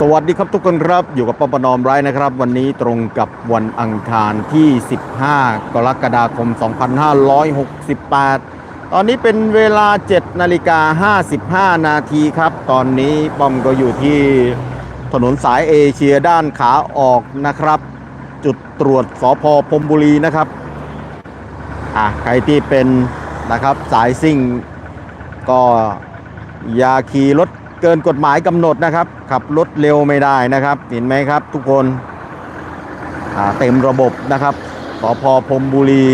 สวัสดีครับทุกคนครับ อยู่กับปปนอมไร้นะครับ วันนี้ตรงกับวันอังคารที่ 15 กรกฎาคม 2568 ตอนนี้เป็นเวลา 7 นาฬิกา 55 นาทีครับ ตอนนี้ป้อมก็อยู่ที่ถนนสายเอเชียด้านขาออกนะครับ จุดตรวจสพพมบุรีนะครับอะใครที่เป็นนะครับสายซิ่งก็อย่าขี่รถ เกินกฎหมายกำหนดนะครับ ขับรถเร็วไม่ได้นะครับ เห็นไหมครับ ทุกคนอ่าเต็มระบบนะครับสพพรมบุรี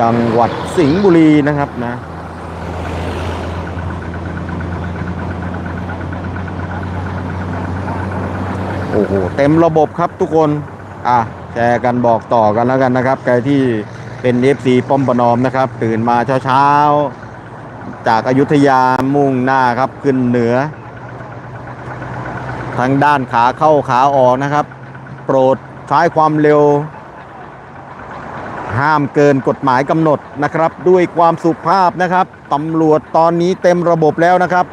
จังหวัดสิงห์บุรีนะครับนะโอ้โหเต็มระบบครับทุกคนอะแชร์กันบอกต่อกันแล้วกันนะครับใครที่เป็น FC ป้อมประนอมนะครับ ตื่นมาเช้าๆ จากอายุทยามุ่งหน้าครับขึ้นเหนือ ทางด้านขาเข้าขาออกนะครับ โปรดใช้ความเร็ว ห้ามเกินกฎหมายกำหนดนะครับ ด้วยความสุภาพนะครับตำรวจตอนนี้เต็มระบบแล้วนะครับ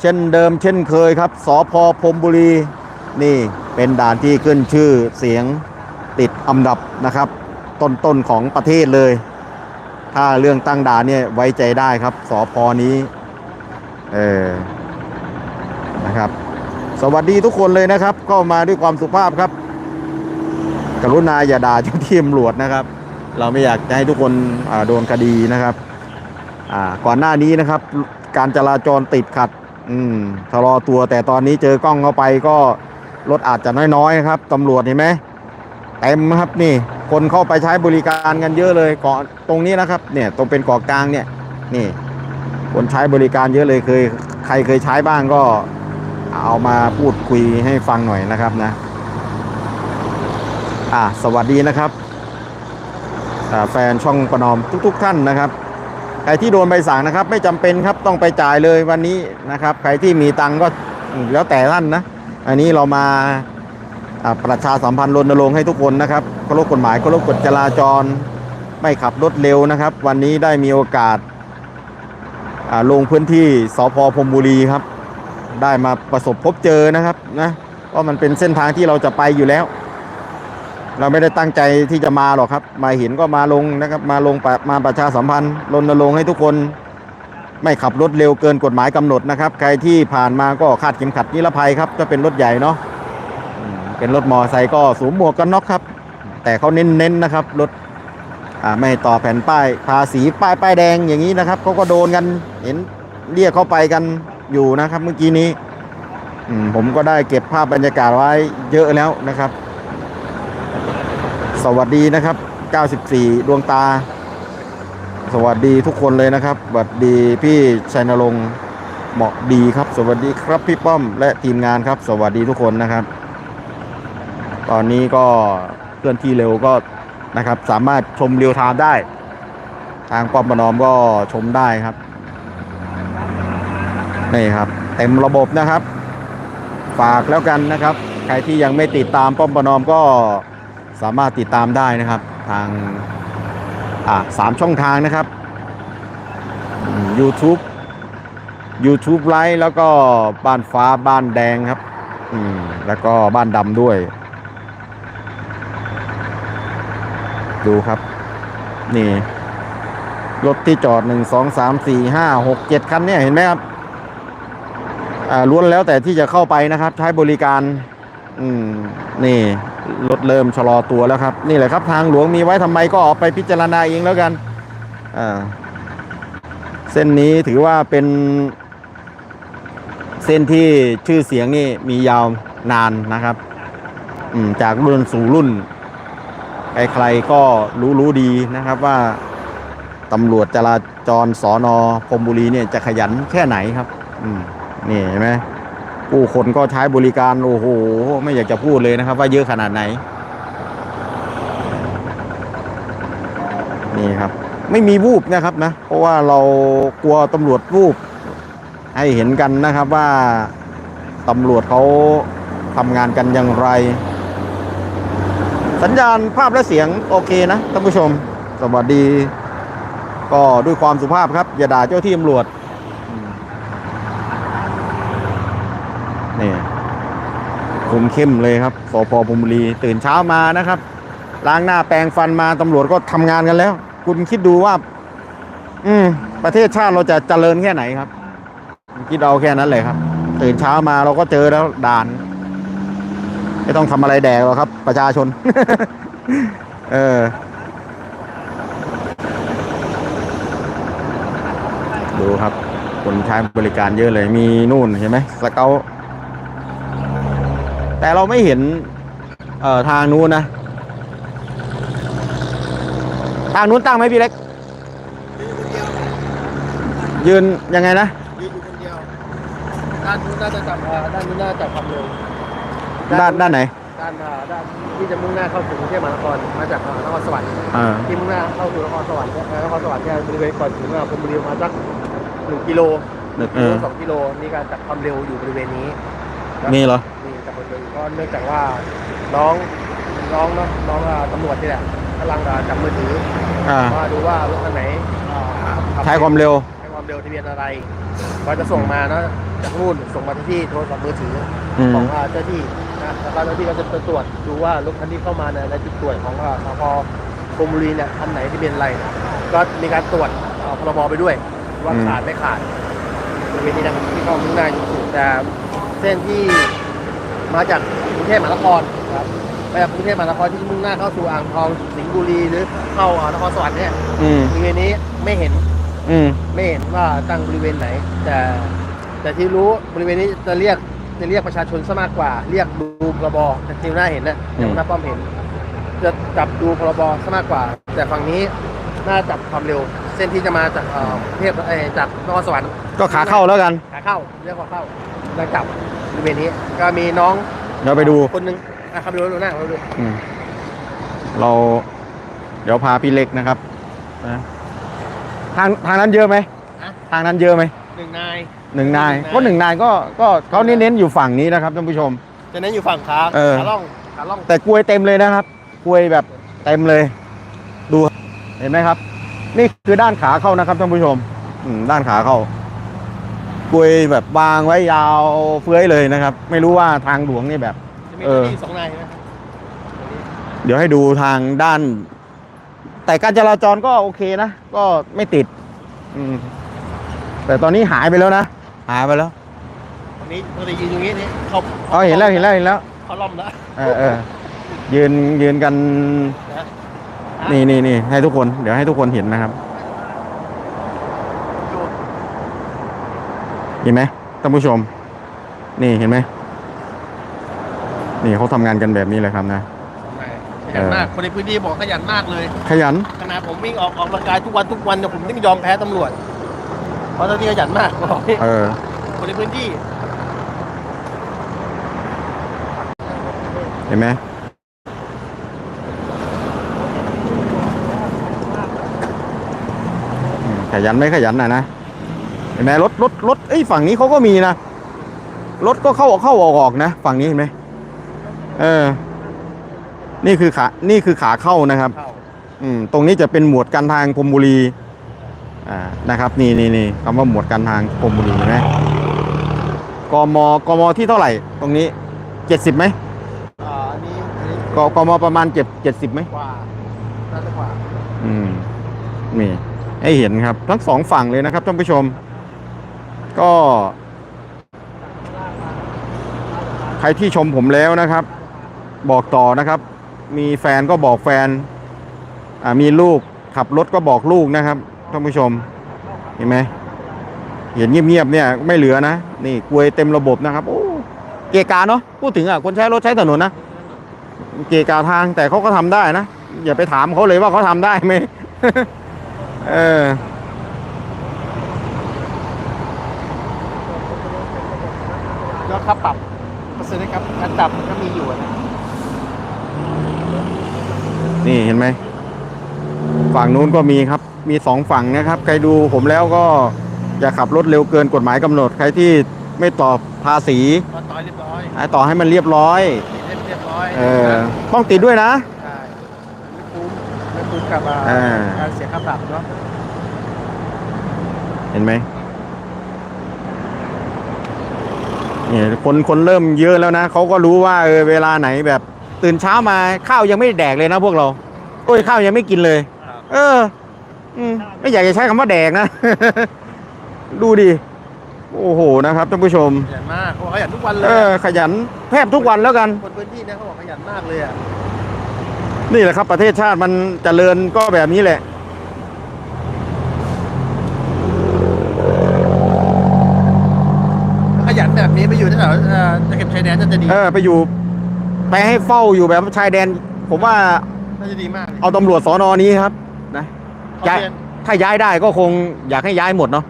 เช่นเดิมเช่นเคยครับสอพพรมบุรี นี่เป็นด่านที่ขึ้นชื่อเสียงติดอันดับนะครับ ต้นๆของประเทศเลย ถ้าเรื่องตั้งด่านเนี่ยไว้ใจได้ครับสอพอนี้ เออนะครับ สวัสดีทุกคนเลยนะครับ ก็มาด้วยความสุภาพครับ กรุณาอย่าด่าเจ้าที่ตำรวจนะครับ เราไม่อยากจะให้ทุกคนโดนคดีนะครับก่อนหน้านี้นะครับ การจราจรติดขัด อืมชะลอตัวแต่ตอนนี้เจอกล้องเข้าไปก็รถอาจจะน้อยๆครับตำรวจเห็นไหม เต็มครับนี่ คนเข้าไปใช้บริการกันเยอะเลยเกาะตรงนี้นะครับ เนี่ยตรงเป็นเกาะกลางเนี่ยนี่คนใช้บริการเยอะเลยเคยใครเคยใช้บ้างก็เอามาพูดคุยให้ฟังหน่อยนะครับนะ อ่าสวัสดีนะครับแฟนช่องประนอมทุกๆท่านนะครับ ใครที่โดนใบสั่งนะครับ ไม่จำเป็นครับต้องไปจ่ายเลยวันนี้นะครับ ใครที่มีตังก็แล้วแต่ท่านนะ อันนี้เรามา ประชาสัมพันธ์รณรงค์ให้ทุกคนนะครับเคารพกฎหมายเคารพกฎจราจร ไม่ขับรถเร็วนะครับ วันนี้ได้มีโอกาสอ่าลงพื้นที่สพพรมบุรีครับ ได้มาประสบพบเจอนะครับนะว่ามันเป็นเส้นทางที่เราจะไปอยู่แล้ว เราไม่ได้ตั้งใจที่จะมาหรอกครับ มาเห็นก็มาลงนะครับมาลงปมาประชาสัมพันธ์รณรงค์ให้ทุกคนไม่ขับรถเร็วเกินกฎหมายกำหนดนะครับ ใครที่ผ่านมาก็คาดเข็มขัดนิรภัยครับก็เป็นรถใหญ่เนาะ เป็นรถมอไซค์ก็สวมหมวกกันน็อกครับ แต่เขาเน้นๆนะครับรถไม่ต่อแผ่นป้ายภาษีป้ายป้ายแดงอย่างนี้นะครับเขาก็โดนกันเห็นเรียกเข้าไปกันอยู่นะครับ เมื่อกี้นี้ผมก็ได้เก็บภาพบรรยากาศไว้เยอะแล้วนะครับ สวัสดีนะครับ 94 ดวงตา สวัสดีทุกคนเลยนะครับสวัสดีพี่ชัยนรงค์เหมาะดีครับ สวัสดีครับพี่ป้อมและทีมงานครับ สวัสดีทุกคนนะครับ ตอนนี้ก็เคลื่อนที่เร็วก็นะครับ สามารถชมเรียวไทม์ได้ ทางป้อมประนอมก็ชมได้ครับนี่ครับ เต็มระบบนะครับ ฝากแล้วกันนะครับ ใครที่ยังไม่ติดตามป้อมประนอมก็สามารถติดตามได้นะครับ ทางอ่าสามช่องทางนะครับ YouTube YouTube ไลฟ์แล้วก็บ้านฟ้าบ้านแดงครับ อืม แล้วก็บ้านดำด้วย ดูครับ นี่ รถที่จอดหนึ่งสองสามสี่ห้าหกเจ็ดคันเนี่ยเห็นไหมครับอ่าล้วนแล้วแต่ที่จะเข้าไปนะครับ ใช้บริการ อืม นี่ รถเริ่มชะลอตัวแล้วครับ นี่แหละครับ ทางหลวงมีไว้ทำไมก็ออกไปพิจารณาเองแล้วกัน อ่า เส้นนี้ถือว่าเป็น เส้นที่ชื่อเสียงนี่มียาวนานนะครับ อืม จากรุ่นสู่รุ่น ใครๆก็รู้รู้ดีนะครับว่าตำรวจจราจรสอนอพรมบุรีเนี่ยจะขยันแค่ไหนครับนี่เห็นไหมผู้คนก็ใช้บริการโอ้โหไม่อยากจะพูดเลยนะครับ ว่าเยอะขนาดไหน นี่ครับ ไม่มีวูบนะครับนะ เพราะว่าเรากลัวตำรวจวูบให้เห็นกันนะครับว่าตำรวจเขาทำงานกันอย่างไร สัญญาณภาพและเสียงโอเคนะท่านผู้ชม สวัสดี ก็ด้วยความสุภาพครับ อย่าด่าเจ้าที่ตำรวจนี่คุมเข้มเลยครับสพพมบุรีตื่นเช้ามานะครับ ล้างหน้าแปรงฟันมาตำรวจก็ทำงานกันแล้ว คุณคิดดูว่า อืม ประเทศชาติเราจะเจริญแค่ไหนครับ คิดเอาแค่นั้นเลยครับ ตื่นเช้ามาเราก็เจอแล้วด่าน ไม่ต้องทำอะไรแดกหรอกครับ ประชาชน เออ ดูครับ คนใช้บริการเยอะเลยมีนู่นเห็นไหมสเกลแต่เราไม่เห็น เอ่อทางนู้นนะ ทางนู้นตั้งไหมพี่เล็ก ยืนยังไงนะ ยืนอยู่คนเดียว ด้านนู้นน่าจะจับอ่าด้านนู้นน่าจะจับความเร็ว ด้านด้านไหน ด้านอ่าด้านที่จะมุ่งหน้าเข้าสู่กรุงเทพมหานครมาจากอ่านครสวรรค์อ่า ที่มุ่งหน้าเข้าสู่นครสวรรค์เนี่ยนครสวรรค์เนี่ยบริเวณก่อนถึงอ่าพรหมบุรีประมาณสักหนึ่งกิโลเออสองกิโลมีการจับความเร็วอยู่บริเวณนี้ มีเหรอ มีจับความเร็วก็เนื่องจากว่าน้องน้องเนาะน้องอ่าตำรวจนี่แหละกำลังอ่าจับมือถืออ่าว่าดูว่ารถคันไหนอ่าขับใช้ความเร็ว ใช้ความเร็วทะเบียนอะไรก็จะส่งมาเนาะจากนู่นส่งมาที่โทรศัพท์มือถืออืมของอ่าเจ้าที่ นะแล้วก็เจ้าที่ก็จะไปตรวจดูว่ารถคันที่เข้ามาในในจุดตรวจของอ่าสพกรมบุรีเนี่ยคันไหนที่เป็นอะไร ก็มีการตรวจอ่าพรบไปด้วย ว่าอืมขาดไม่ขาดบริเวณนี้นะที่เข้ามุ่งหน้าอยู่แต่เส้นที่มาจากกรุงเทพมหานครครับมาจากกรุงเทพมหานครที่มุ่งหน้าเข้าสู่อ่างทองสิงห์บุรีหรือเข้าอ่านครสวรรค์เนี่ยอืมบริเวณนี้ไม่เห็น อืมไม่เห็นว่าตั้งบริเวณไหน แต่ แต่ที่รู้บริเวณนี้จะเรียก จะเรียกประชาชนซะมากกว่า เรียกดูพรบแต่ที่หน้าเห็นนะอืมยังหน้าป้อมเห็น จะจับดูพรบซะมากกว่า แต่ฝั่งนี้น่าจับความเร็ว เส้นที่จะมาจากเอ่อกรุงเทพเอ่อจากนครสวรรค์ ก็ขาเข้าแล้วกัน ขาเข้าเรียกว่าเข้าแล้วจับบริเวณนี้ก็มีน้องเดี๋ยวไปดูคนหนึงอะขับไปดูดูหน้าเราดูอืมเรา เดี๋ยวพาพี่เล็กนะครับนะทางทางนั้นเยอะไหมนะทางนั้นเยอะไหม หนึ่งนาย หนึ่งนายก็หนึ่งนายก็ก็เขาเน้นๆอยู่ฝั่งนี้นะครับท่านผู้ชม จะเน้นอยู่ฝั่งขาเออ ขาล่องขาล่องแต่กลวยเต็มเลยนะครับกลวยแบบเต็มเลย ดูเห็นไหมครับ นี่คือด้านขาเข้านะครับท่านผู้ชม อืมด้านขาเข้ากลวยแบบวางไว้ยาวเฟื้อยเลยนะครับ ไม่รู้ว่าทางหลวงนี่แบบ จะมีเออที่สองนายนะเดี๋ยวให้ดูทางด้าน แต่การจราจรก็โอเคนะ ก็ไม่ติด อืม แต่ตอนนี้หายไปแล้วนะ หายไปแล้วตอนนี้ปกติยืนตรงนี้นี่เขาอ๋อเห็นแล้วเห็นแล้วเห็นแล้วเขาล่อมแล้วเออเออยืนยืนกันนะนี่นี่นี่ให้ทุกคนเดี๋ยวให้ทุกคนเห็นนะครับดูเห็นไหมท่านผู้ชม นี่เห็นไหมนี่เขาทำงานกันแบบนี้เลยครับนะขยันมากเออคนในพื้นที่บอกขยันมากเลย ขยันขนาดผมวิ่งออกออกกำลังกายทุกวันทุกวันเนี่ยผมไม่ยอมแพ้ตำรวจ เพราะเจ้าที่ขยันมากบอกนี่เออ คนในพื้นที่เห็นไหมอืมขยันไหมขยันนะนะ เห็นไหมรถรถรถเอ้ยฝั่งนี้เขาก็มีนะ รถก็เข้าเข้าออกออกนะ ฝั่งนี้เห็นไหมเออ นี่คือขา นี่คือขาเข้านะครับ เข้าอืม ตรงนี้จะเป็นหมวดการทางพรหมบุรี อ่านะครับนี่นี่นี่คำว่าหมวดการทางพรหมบุรีเห็นไหมกมกมที่เท่าไหร่ ตรงนี้เจ็ดสิบไหมอ่าอันนี้อันนี้กกมประมาณเจ็ดเจ็ดสิบไหมกว่าน่าจะกว่าอืมนี่ให้เห็นครับทั้งสองฝั่งเลยนะครับท่านผู้ชม ก็ ใครที่ชมผมแล้วนะครับ บอกต่อนะครับ มีแฟนก็บอกแฟนอ่ามีลูกขับรถก็บอกลูกนะครับ ท่านผู้ชม เห็นไหมเห็นเงียบๆเนี่ยไม่เหลือนะ นี่กลวยเต็มระบบนะครับโอ้เกะกาเนาะพูดถึงอะคนใช้รถใช้ถนนนะ เกะกาทางแต่เขาก็ทำได้นะ อย่าไปถามเขาเลยว่าเขาทำได้ไหมเออแล้วค่าปรับเปอร์เซ็นต์นะครับการปรับมันก็มีอยู่นะนี่เห็นไหม ฝั่งนู้นก็มีครับ มีสองฝั่งนะครับ ใครดูผมแล้วก็อย่าขับรถเร็วเกินกฎหมายกำหนด ใครที่ไม่ตอบภาษีก็ต่อยเรียบร้อยให้ต่อให้มันเรียบร้อยติดให้เรียบร้อยเออต้องติดด้วยนะใช่ไม่คุ้มไม่คุ้มกับอ่าอ่าการเสียค่าปรับเนาะเห็นไหมเนี่ยคนคนเริ่มเยอะแล้วนะเขาก็รู้ว่าเออเวลาไหนแบบตื่นเช้ามาข้าวยังไม่ได้แดกเลยนะพวกเราโอ้ยข้าวยังไม่กินเลย เออ อืมไม่อยากจะใช้คำว่าแดกนะ ดูดิ โอ้โหนะครับท่านผู้ชม ขยันมากเขาบอกขยันทุกวันเลเอยอ ขยันแทบทุกวันแล้วกัน คนพื้นที่นะเขาบอกขยันมากเลยอะนี่แหละครับประเทศชาติมันเจริญก็แบบนี้แหละ ขยันแบบนี้ไปอยู่ที่แถวเอ่อจะเก็บชายแดนน่าจะดีเออ ไปอยู่ ไปให้เฝ้าอยู่แบบชายแดน ผมว่าน่าจะดีมากเลยเอาตำรวจสอนอนี้ครับนะเขา ย้ายเรียนถ้าย้ายได้ก็คงอยากให้ย้ายหมดเนาะ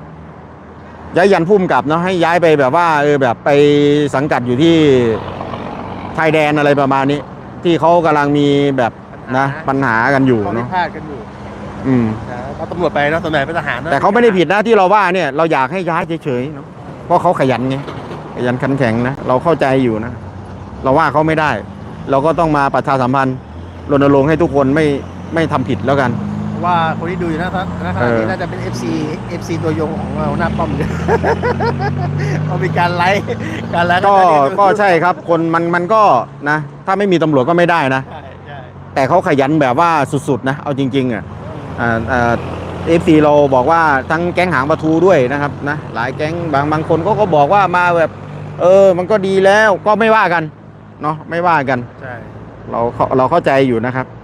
ย้ายยันพุ่มกับเนาะให้ย้ายไปแบบว่าเออแบบไปสังกัดอยู่ที่ชายแดนอะไรประมาณนี้ ที่เขากำลังมีแบบนะปัญหากันอยู่เขาพิเนาะพาทกันอยู่ อืมนะเอาตำรวจไปเนาะตำรวจเป็นทหารนะแต่เขาไม่ได้ผิดนะที่เราว่าเนี่ยเราอยากให้ย้ายเฉยๆเนาะเพราะเขาขยันไงขยันขันแข็งนะเราเข้าใจอยู่นะเราว่าเขาไม่ได้ เราก็ต้องมาประชาสัมพันธ์รณรงค์ให้ทุกคนไม่ไม่ทำผิดแล้วกัน ว่าคนที่ดูอยู่นะครันะขณะเออนี้น่าจะเป็น FC FC ตัวยงของเราหน้าป้อมเนี่ยเขามีการไลฟ์การไลฟ์ก็ให้ดูก็ใช่ครับ คนมันมันก็นะ ถ้าไม่มีตำรวจก็ไม่ได้นะใช่ใช่แต่เขาขยันแบบว่าสุดๆนะ เอาจริง ๆ อะอ่าอ่าเอฟซีเราบอกว่าทั้งแก๊งหางปลาทูด้วยนะครับนะหลายแก๊งบางบางคนก็ก็บอกว่ามาแบบ เออ มันก็ดีแล้วก็ไม่ว่ากันเนาะไม่ว่ากันใช่เราเข้าเราเข้าใจอยู่นะครับอืม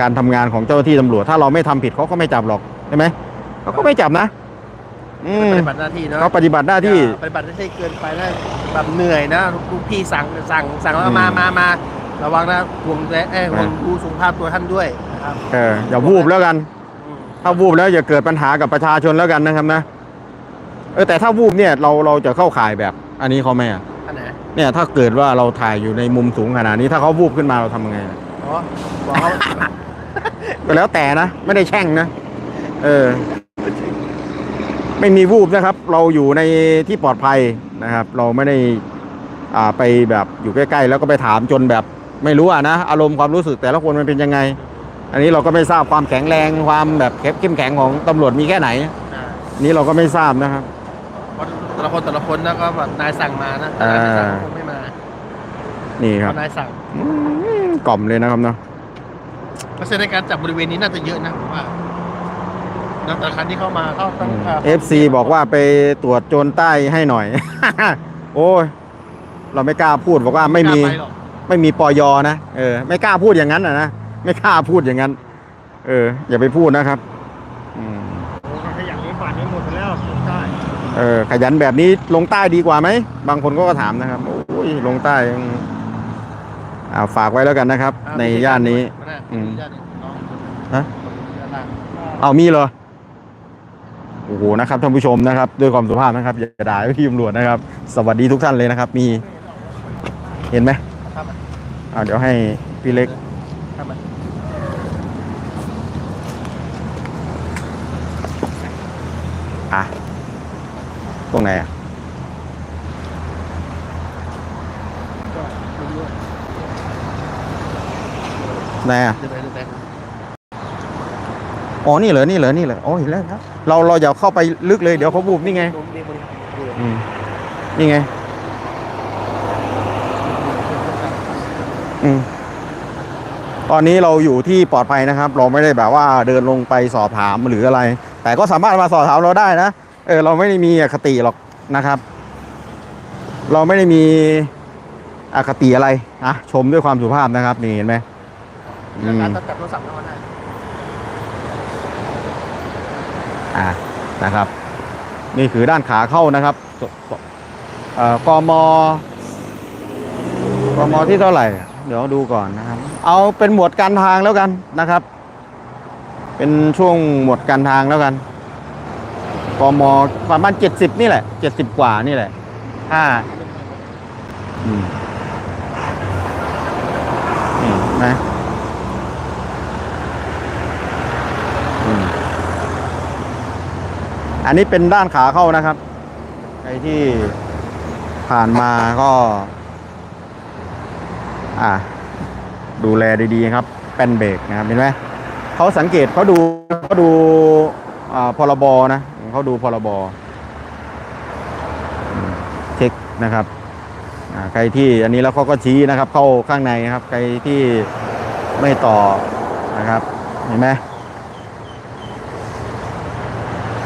การทำงานของเจ้าหน้าที่ตำรวจ ถ้าเราไม่ทำผิดเขาก็ไม่จับหรอกใช่ไหมเขาก็ไม่จับนะอืมปฏิบัติหน้าที่เนาะเขาปฏิบัติหน้าที่อย่ปฏิบัติหน้าที่เกินไปนะแบบเหนื่อยนะลูกพี่สั่งสั่งสั่งแล้วอืมมามามาระวังนะห่วงแต่เอ้ยห่วงดูสุขภาพตัวท่านด้วยนะครับเอออย่าวูบแล้วกันอืมถ้าวูบแล้วอย่าเกิดปัญหากับประชาชนแล้วกันนะครับนะเออแต่ถ้าวูบเนี่ยเราเราจะเข้าข่ายแบบ อันนี้เขาไหมอะอันไหนเนี่ยถ้าเกิดว่าเราถ่ายอยู่ในมุมสูงขนาดนี้ถ้าเขาวูบขึ้นมาเราทำยังไง อ๋อบอกเขาก็แล้วแต่นะ ไม่ได้แช่งนะ เออ ไม่มีวูบนะครับ เราอยู่ในที่ปลอดภัยนะครับ เราไม่ได้ อ่าไปแบบอยู่ใกล้ๆ แล้วก็ไปถามจนแบบ ไม่รู้อะนะอารมณ์ความรู้สึกแต่ละคนมันเป็นยังไง อันนี้เราก็ไม่ทราบความแข็งแรงความแบบเข้มแข็งของตำรวจมีแค่ไหนอ่านี่เราก็ไม่ทราบนะครับเพราะแต่ละคนแต่ละคนนะก็แบบนายสั่งมานะอ่านายสั่งคงไม่มา นี่เพครับราะนายสั่งอืม กล่อมเลยนะครับเนาะเปอร์เซ็นต์ในการจับบริเวณนี้น่าจะเยอะนะผมว่านักแต่คันที่เข้ามาเข้าต้องเอฟซีบอกว่าไปตรวจโจรใต้ให้หน่อย โอ้ยเราไม่กล้าพูดบอกว่าไม่มีกล้าปหรอกไม่มีปอยอนะเออไม่กล้าพูดอย่างนั้นอะนะไม่กล้าพูดอย่างนั้น เออ อย่าไปพูดนะครับอืมถ้าอย่างนี้ป่านนี้หมดไปแล้วใช่เออขยันแบบนี้ลงใต้ดีกว่าไหมบางคนก็ถามนะครับโอ้ยลงใต้ อืมอ่าฝากไว้แล้วกันนะครับ ในย่านนี้ อืมย่านนี้น้องฮะย่านล่างเอามีเหรอ โอ้โหนะครับท่านผู้ชมนะครับ ด้วยความสุภาพนะครับอย่าด่าพี่ตำรวจนะครับ สวัสดีทุกท่านเลยนะครับ มี เห็นไหมครับมันอ่าเดี๋ยวให้พี่เล็กครับมันอะ ตรงไหนอะ ก็ไม่รู้ว่า ไหนอะเดินไปเดินไปอ๋อนี่เหรอนี่เหรอนี่เหรออ๋อเห็นแล้วครับ เราเราอย่าเข้าไปลึกเลยเดี๋ยวเขาบูบนี่ไงตรงนี้บริเวณอืมนี่ไง อืมตอนนี้เราอยู่ที่ปลอดภัยนะครับ เราไม่ได้แบบว่าเดินลงไปสอบถามหรืออะไร แต่ก็สามารถมาสอบถามเราได้นะเออเราไม่ได้มีอคติหรอกนะครับ เราไม่ได้มีอคติอะไรนะชมด้วยความสุภาพนะครับ นี่เห็นไหม อืมการตัดจับโทรศัพท์เข้ามาได้อ่านะครับ นี่คือด้านขาเข้านะครับสสเอ่อกมกมที่เท่าไหร่ เดี๋ยวดูก่อนนะครับ เอาเป็นหมวดการทางแล้วกันนะครับ เป็นช่วงหมวดการทางแล้วกันกมประมาณเจ็ดสิบนี่แหละเจ็ดสิบกว่านี่แหละถ้าอืมนี่นะอืม อันนี้เป็นด้านขาเข้านะครับใครที่ผ่านมาก็ อ่าดูแลดีๆครับแป้นเบรกนะครับเห็นไหมเขาสังเกตเขาดูเขาดูอ่าพรบนะเขาดูพรบเช็คนะครับอ่าใครที่อันนี้แล้วเขาก็ชี้นะครับ เข้าข้างในนะครับ ใครที่ไม่ต่อนะครับ เห็นไหม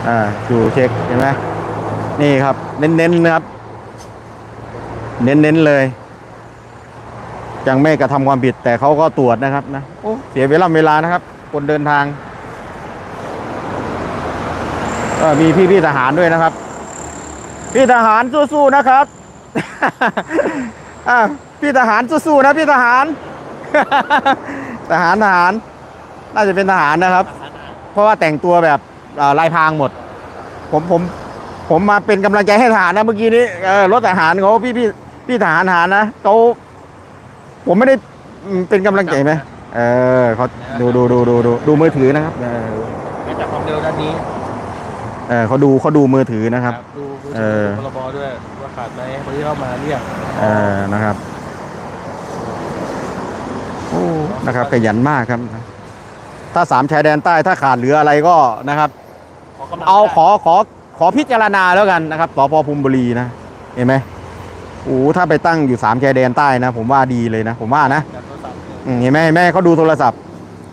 อ่าดูเช็คเห็นไหมนี่ครับ เน้นๆนะครับ เน้นๆเลย ยังไม่กระทำความผิดแต่เขาก็ตรวจนะครับนะโอ้เสียเวลาเวลานะครับ คนเดินทางก็มีพี่ๆทหารด้วยนะครับ พี่ทหารสู้ๆนะครับพี่ทหารสู้ๆนะพี่ทหาร ทหารทหาร น่าจะเป็นทหารนะครับ เพราะว่าแต่งตัวแบบ ลายพรางหมด ผมผมผมมาเป็นกำลังใจให้ทหารนะเมื่อกี้นี้เออรถทหารเขาพี่พี่พี่ทหารทหารนะเขาผมไม่ได้อืมเป็นกำลังใจไหมเออเขาดูดูดูดูดูดูมือถือนะครับเออไม่จับความเร็วด้านนี้เออเขาดูเขาดูมือถือนะครับดูดูเออพรบด้วยว่าขาดไหมคนที่เข้ามาเรียกเออนะครับโอ้นะครับขยันมากครับ ถ้าสามชายแดนใต้ถ้าขาดเหลืออะไรก็นะครับขอ กำลังเอาใจขอขอขอพิจารณาแล้วกันนะครับสพภูมิบุรีนะ เห็นไหมโอ้ถ้าไปตั้งอยู่สามชายแดนใต้นะ ผมว่าดีเลยนะ ผมว่านะจับโทรศัพท์เนี่ยอืมเห็นไหมเห็นไหมเขาดูโทรศัพท์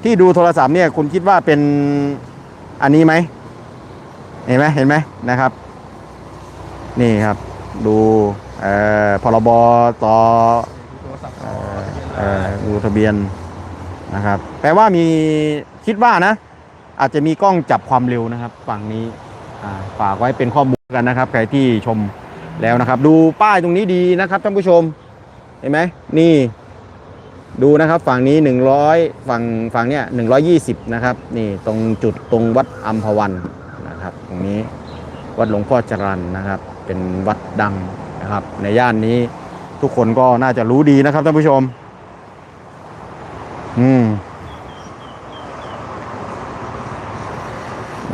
ที่ดูโทรศัพท์เนี่ยคุณคิดว่าเป็นอันนี้ไหมเห็นไหมเห็นไหมนะครับ นี่ครับ ดูเอ่อพรบต่อโทรศัพท์เอ่อเอ่อดูทะเบียนนะครับ แปลว่ามีคิดว่านะ อาจจะมีกล้องจับความเร็วนะครับ ฝั่งนี้ฝากไว้เป็นข้อมูลกันนะครับใครที่ชมแล้วนะครับ ดูป้ายตรงนี้ดีนะครับท่านผู้ชมเห็นไหมนี่ ดูนะครับฝั่งนี้ 100 ฝั่งฝั่งเนี้ย120 นะครับ นี่ตรงจุดตรงวัดอัมพวันนะครับ ตรงนี้วัดหลวงพ่อจรันนะครับ เป็นวัดดังนะครับ ในย่านนี้ทุกคนก็น่าจะรู้ดีนะครับท่านผู้ชม อืม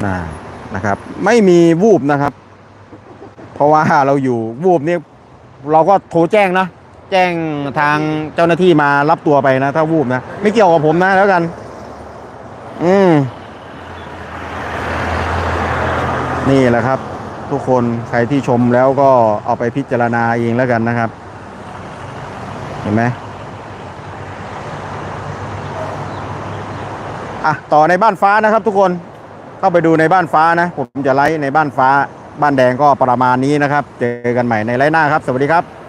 น่านะครับ ไม่มีวูบนะครับ เพราะว่าเราอยู่วูบนี่เราก็โทรแจ้งนะ แจ้งทางเจ้าหน้าที่มารับตัวไปนะ ถ้าวูบนะ ไม่เกี่ยวกับผมนะแล้วกัน อืม นี่แหละครับ ทุกคนใครที่ชมแล้วก็เอาไปพิจารณาเองแล้วกันนะครับ เห็นไหมอะต่อในบ้านฟ้านะครับทุกคน เข้าไปดูในบ้านฟ้านะ ผมจะไลฟ์ในบ้านฟ้า บ้านแดงก็ประมาณนี้นะครับ เจอกันใหม่ในไลฟ์หน้าครับ สวัสดีครับ